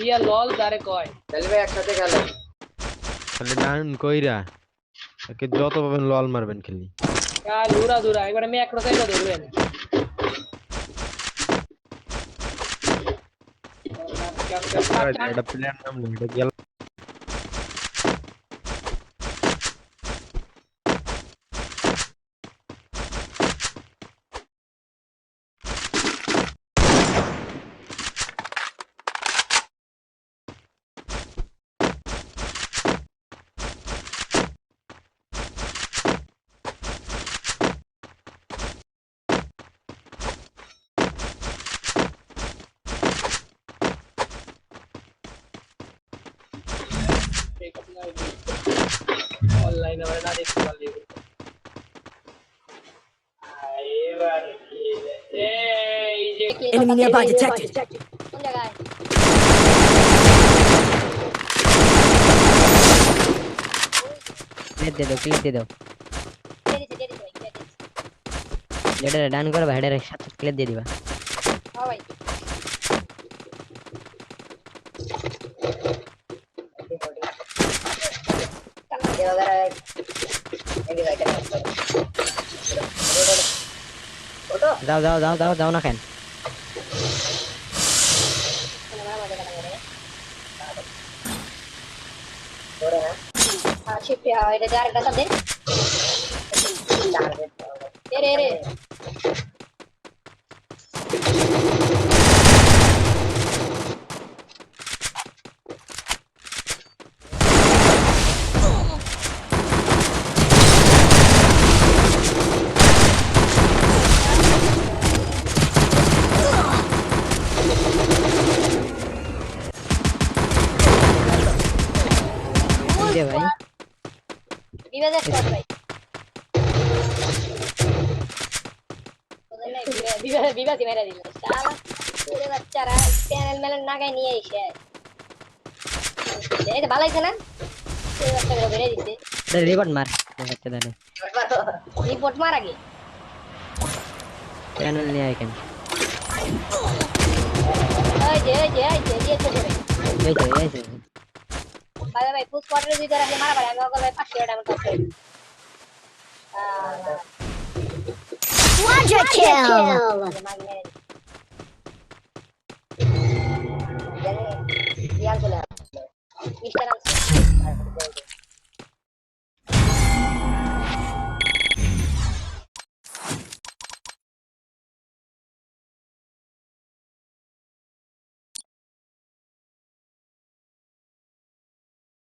দিয়া লল যারে কয়। তাহলে ভাই একসাথে খেলেন তাহলে ডান কইরা একে যত পাবেন লল মারবেন খালি। কাল উড়া দুরা একবারে ম্যাক্রো চাইলে ধরবেন এটা প্ল্যান নাম নেই এটা অনলাইনে আমরা না দেখতে পারলি এবার এই যে Enemy nearby detected. কোন জায়গায় ক্লিপ দিয়ে দাও ক্লিপ দিয়ে দাও দিয়ে দিছে দিয়ে দিছে ভাই দিয়ে দিছে Maybe like an Down, down, down, down, দে ভাই বিবাদ স্কোয়াড ভাই বিবাদ বিবাদ মেরে দিল শালা পুরো বাচ্চারা প্যানেল মেলের নাগায় নিয়ে এসে এটা ভালো হইছে না পুরো বাচ্চাগুলো মেরে দিছে রিপোর্ট মার দেখাতে দাঁড়া রিপোর্ট মার আগে প্যানেল নিয়ে আয় কেন যে ওই যে ওই যে দিয়েছে ধরে এই তো এই তো ভাই ভাই ফুল স্কোয়াডের ভিতরে আছে মারা ভাই আমি ওকে ভাই পাঁচশো টাকা কাজ করি Quadra kill. মিস্টার